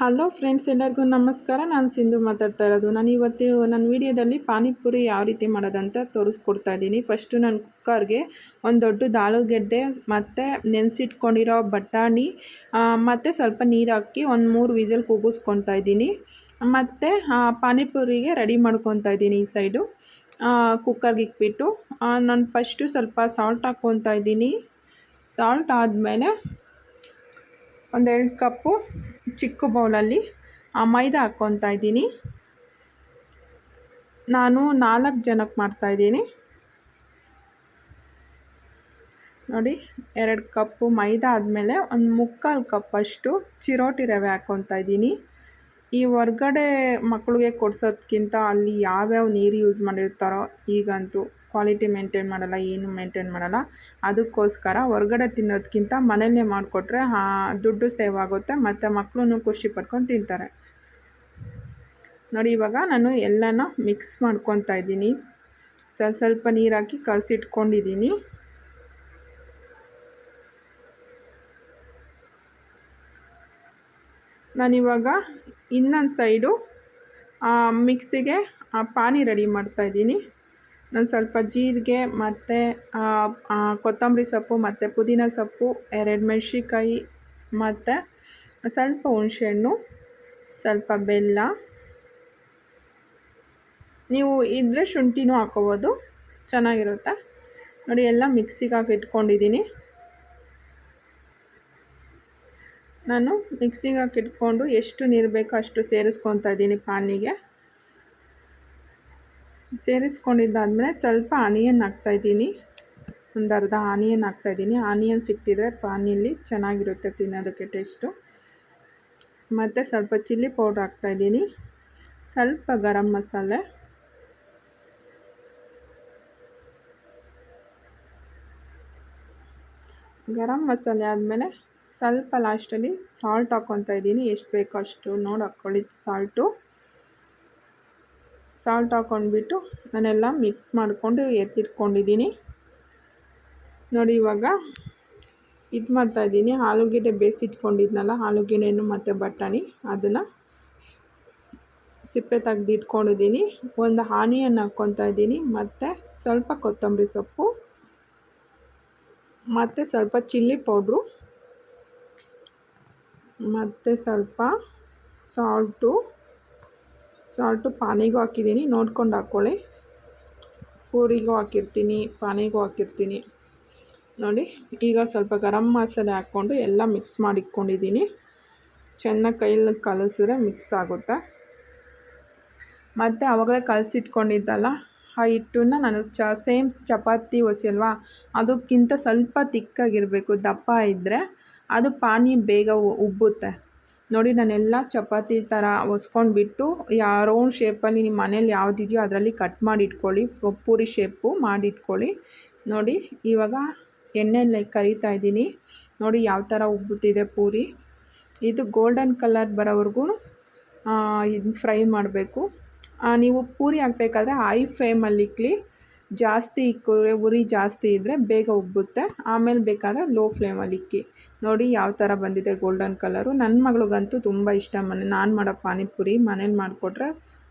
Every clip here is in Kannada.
ಹಲೋ ಫ್ರೆಂಡ್ಸ್ ಎಲ್ಲರಿಗೂ ನಮಸ್ಕಾರ. ನಾನು ಸಿಂಧು ಮಾತಾಡ್ತಾ ಇರೋದು. ನಾನು ಇವತ್ತು ನನ್ನ ವೀಡಿಯೋದಲ್ಲಿ ಪಾನಿಪುರಿ ಯಾವ ರೀತಿ ಮಾಡೋದಂತ ತೋರಿಸ್ಕೊಡ್ತಾ ಇದ್ದೀನಿ. ಫಸ್ಟು ನಾನು ಕುಕ್ಕರ್ಗೆ ಒಂದು ದೊಡ್ಡದು ಆಲೂಗೆಡ್ಡೆ ಮತ್ತು ನೆನೆಸಿಟ್ಕೊಂಡಿರೋ ಬಟಾಣಿ ಮತ್ತು ಸ್ವಲ್ಪ ನೀರು ಹಾಕಿ ಒಂದು ಮೂರು ವಿಸಲ್ ಕೂಗಿಸ್ಕೊತಾ ಇದ್ದೀನಿ. ಮತ್ತು ಪಾನಿಪುರಿಗೆ ರೆಡಿ ಮಾಡ್ಕೊತಾ ಇದ್ದೀನಿ ಈ ಸೈಡು ಕುಕ್ಕರ್ಗೆ ಇಕ್ಬಿಟ್ಟು ನಾನು ಫಸ್ಟು ಸ್ವಲ್ಪ ಸಾಲ್ಟ್ ಹಾಕ್ಕೊತಾ ಇದ್ದೀನಿ. ಸಾಲ್ಟ್ ಆದಮೇಲೆ ಒಂದೆರಡು ಕಪ್ಪು ಚಿಕ್ಕ ಬೌಲಲ್ಲಿ ಮೈದಾ ಹಾಕ್ಕೊತಾ ಇದ್ದೀನಿ. ನಾನು ನಾಲ್ಕು ಜನಕ್ಕೆ ಮಾಡ್ತಾಯಿದ್ದೀನಿ ನೋಡಿ, ಎರಡು ಕಪ್ಪು ಮೈದಾ ಆದಮೇಲೆ ಒಂದು ಮುಕ್ಕಾಲು ಕಪ್ಪಷ್ಟು ಚಿರೋಟಿ ರವೆ ಹಾಕ್ಕೊತಾ ಇದ್ದೀನಿ. ಈ ಹೊರ್ಗಡೆ ಮಕ್ಕಳಿಗೆ ಕೊಡ್ಸೋದಕ್ಕಿಂತ ಅಲ್ಲಿ ಯಾವ್ಯಾವ ನೀರು ಯೂಸ್ ಮಾಡಿರ್ತಾರೋ ಈಗಂತೂ ಕ್ವಾಲಿಟಿ ಮೇಂಟೈನ್ ಮಾಡಲ್ಲ, ಏನು ಮೇಂಟೈನ್ ಮಾಡಲ್ಲ. ಅದಕ್ಕೋಸ್ಕರ ಹೊರ್ಗಡೆ ತಿನ್ನೋದಕ್ಕಿಂತ ಮನೆಯಲ್ಲೇ ಮಾಡಿಕೊಟ್ರೆ ದುಡ್ಡು ಸೇವ್ ಆಗುತ್ತೆ, ಮತ್ತು ಮಕ್ಕಳೂ ಖುಷಿ ಪಡ್ಕೊಂಡು ತಿಂತಾರೆ. ನೋಡಿ, ಇವಾಗ ನಾನು ಎಲ್ಲನ ಮಿಕ್ಸ್ ಮಾಡ್ಕೊತಾ ಇದ್ದೀನಿ. ಸ್ವಲ್ಪ ಸ್ವಲ್ಪ ನೀರು ಹಾಕಿ ಕಲಸಿಟ್ಕೊಂಡಿದ್ದೀನಿ ನಾನಿವಾಗ ಇನ್ನೊಂದು ಸೈಡು ಮಿಕ್ಸಿಗೆ ಪಾನಿ ರೆಡಿ ಮಾಡ್ತಾಯಿದ್ದೀನಿ ನಾನು ಸ್ವಲ್ಪ ಜೀರಿಗೆ ಮತ್ತು ಕೊತ್ತಂಬರಿ ಸೊಪ್ಪು ಮತ್ತು ಪುದೀನ ಸೊಪ್ಪು, ಎರಡು ಮೆಣ್ಸಿನ್ಕಾಯಿ ಮತ್ತು ಸ್ವಲ್ಪ ಹುಣಸೆಹಣ್ಣು, ಸ್ವಲ್ಪ ಬೆಲ್ಲ. ನೀವು ಇದ್ದರೆ ಶುಂಠಿನೂ ಹಾಕೋಬೋದು, ಚೆನ್ನಾಗಿರುತ್ತೆ. ನೋಡಿ, ಎಲ್ಲ ಮಿಕ್ಸಿಗೆ ಹಾಕಿ ಇಟ್ಕೊಂಡಿದ್ದೀನಿ. ನಾನು ಮಿಕ್ಸಿಗೆ ಹಾಕಿ ಇಟ್ಕೊಂಡು ಎಷ್ಟು ನೀರು ಬೇಕೋ ಅಷ್ಟು ಸೇರಿಸ್ಕೊತಾ ಇದ್ದೀನಿ ಪಾನಿಗೆ. ಸೇರಿಸ್ಕೊಂಡಿದ್ದಾದಮೇಲೆ ಸ್ವಲ್ಪ ಆನಿಯನ್ ಹಾಕ್ತಾಯಿದ್ದೀನಿ ಒಂದು ಅರ್ಧ ಆನಿಯನ್ ಹಾಕ್ತಾಯಿದ್ದೀನಿ ಆನಿಯನ್ ಸಿಕ್ತಿದ್ರೆ ಪಾನಿಯಲ್ಲಿ ಚೆನ್ನಾಗಿರುತ್ತೆ ತಿನ್ನೋದಕ್ಕೆ ಟೇಸ್ಟು. ಮತ್ತು ಸ್ವಲ್ಪ ಚಿಲ್ಲಿ ಪೌಡ್ರ್ ಹಾಕ್ತಾಯಿದ್ದೀನಿ ಸ್ವಲ್ಪ ಗರಂ ಮಸಾಲೆ. ಗರಂ ಮಸಾಲೆ ಆದಮೇಲೆ ಸ್ವಲ್ಪ ಲಾಸ್ಟಲ್ಲಿ ಸಾಲ್ಟ್ ಹಾಕ್ಕೊತಾ ಇದ್ದೀನಿ. ಎಷ್ಟು ಬೇಕೋ ಅಷ್ಟು. ನೋಡಿ ಹಾಕ್ಕೊಳ್ಳಿ ಸಾಲ್ಟು. ಸಾಲ್ಟ್ ಹಾಕ್ಕೊಂಡ್ಬಿಟ್ಟು ನಾನೆಲ್ಲ ಮಿಕ್ಸ್ ಮಾಡಿಕೊಂಡು ಎತ್ತಿಟ್ಕೊಂಡಿದ್ದೀನಿ. ನೋಡಿ ಇವಾಗ ಇದು ಮಾಡ್ತಾಯಿದ್ದೀನಿ ಆಲೂಗೆಡ್ಡೆ ಬೇಯಿಸಿಟ್ಕೊಂಡಿದ್ನಲ್ಲ ಆಲೂಗೆಡ್ಡೆನು ಮತ್ತು ಬಟಾಣಿ. ಅದನ್ನು ಸಿಪ್ಪೆ ತೆಗ್ದು ಇಟ್ಕೊಂಡಿದ್ದೀನಿ. ಒಂದು ಹಾನಿಯನ್ನು ಹಾಕ್ಕೊತಾ ಇದ್ದೀನಿ, ಮತ್ತು ಸ್ವಲ್ಪ ಕೊತ್ತಂಬರಿ ಸೊಪ್ಪು, ಮತ್ತು ಸ್ವಲ್ಪ ಚಿಲ್ಲಿ ಪೌಡ್ರು, ಮತ್ತು ಸ್ವಲ್ಪ ಸಾಲ್ಟು ಸಾಲ್ಟು ಪಾನಿಗೂ ಹಾಕಿದ್ದೀನಿ, ನೋಡ್ಕೊಂಡು ಹಾಕ್ಕೊಳ್ಳಿ ಪೂರಿಗೂ ಹಾಕಿರ್ತೀನಿ, ಪಾನಿಗೂ ಹಾಕಿರ್ತೀನಿ. ನೋಡಿ, ಈಗ ಸ್ವಲ್ಪ ಗರಂ ಮಸಾಲೆ ಹಾಕ್ಕೊಂಡು ಎಲ್ಲ ಮಿಕ್ಸ್ ಮಾಡಿ ಇಟ್ಕೊಂಡಿದ್ದೀನಿ ಚೆನ್ನಾಗಿ ಕೈಯಲ್ಲಿ ಕಲಸಿದ್ರೆ ಮಿಕ್ಸ್ ಆಗುತ್ತೆ? ಮತ್ತು ಆವಾಗಲೇ ಕಲಸಿಟ್ಕೊಂಡಿದ್ದಲ್ಲ, ಆ ಹಿಟ್ಟನ್ನ ನಾನು ಚ ಸೇಮ್ ಚಪಾತಿ ಒಸಿಯಲ್ವಾ ಅದಕ್ಕಿಂತ ಸ್ವಲ್ಪ ತಿಕ್ಕಾಗಿರಬೇಕು, ದಪ್ಪ ಇದ್ದರೆ ಅದು ಪಾನಿ ಬೇಗ ಉಬ್ಬುತ್ತೆ. ನೋಡಿ, ನಾನೆಲ್ಲ ಚಪಾತಿ ಥರ ಹೊಸ್ಕೊಂಡ್ಬಿಟ್ಟು ಯಾ ರೌಂಡ್ ಶೇಪಲ್ಲಿ ನಿಮ್ಮ ಮನೇಲಿ ಯಾವುದಿದೆಯೋ ಅದರಲ್ಲಿ ಕಟ್ ಮಾಡಿ ಇಟ್ಕೊಳ್ಳಿ ಪೂರಿ ಶೇಪು ಮಾಡಿಟ್ಕೊಳ್ಳಿ. ನೋಡಿ, ಇವಾಗ ಎಣ್ಣೆಯಲ್ಲಿ ಕರಿತಾ ಇದ್ದೀನಿ. ನೋಡಿ, ಯಾವ ಥರ ಉಬ್ಬುತ್ತಿದೆ ಪೂರಿ. ಇದು ಗೋಲ್ಡನ್ ಕಲರ್ ಬರೋವರೆಗೂ ಇದು ಫ್ರೈ ಮಾಡಬೇಕು. ನೀವು ಪೂರಿ ಹಾಕಬೇಕಾದ್ರೆ ಐ ಫ್ಲೇಮಲ್ಲಿ ಇಕ್ಕಲಿ ಜಾಸ್ತಿ ಇಕ್ಕರೆ ಉರಿ ಜಾಸ್ತಿ ಇದ್ದರೆ ಬೇಗ ಉಬ್ಬುತ್ತೆ. ಆಮೇಲೆ ಬೇಕಾದರೆ ಲೋ ಫ್ಲೇಮಲ್ಲಿ ಇಕ್ಕಿ. ನೋಡಿ ಯಾವ ಥರ ಬಂದಿದೆ ಗೋಲ್ಡನ್ ಕಲರು ನನ್ನ ಮಗಳಿಗಂತೂ ತುಂಬ ಇಷ್ಟ ಮನೆ. ನಾನು ಮಾಡೋ ಪಾನಿಪುರಿ ಮನೇಲಿ ಮಾಡಿಕೊಟ್ರೆ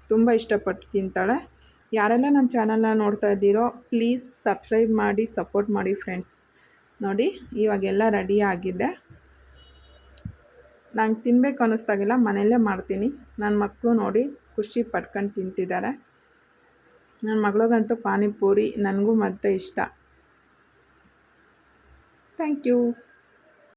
ತುಂಬ ಇಷ್ಟಪಟ್ಟು ತಿಂತಾಳೆ ಯಾರೆಲ್ಲ ನನ್ನ ಚಾನಲ್ನ ನೋಡ್ತಾ ಇದ್ದೀರೋ ಪ್ಲೀಸ್ ಸಬ್ಸ್ಕ್ರೈಬ್ ಮಾಡಿ ಸಪೋರ್ಟ್ ಮಾಡಿ ಫ್ರೆಂಡ್ಸ್ ನೋಡಿ, ಇವಾಗೆಲ್ಲ ರೆಡಿ ಆಗಿದೆ. ನಂಗೆ ತಿನ್ಬೇಕು ಅನ್ನಿಸ್ದಾಗೆಲ್ಲ ಮನೆಯಲ್ಲೇ ಮಾಡ್ತೀನಿ. ನನ್ನ ಮಕ್ಕಳು ನೋಡಿ ಖುಷಿ ಪಟ್ಕೊಂಡು ತಿಂತಿದ್ದಾರೆ ನನ್ನ ಮಗಳಿಗಂತೂ ಪಾನಿಪೂರಿ ನನಗೂ ಮತ್ತೆ ಇಷ್ಟ. Thank you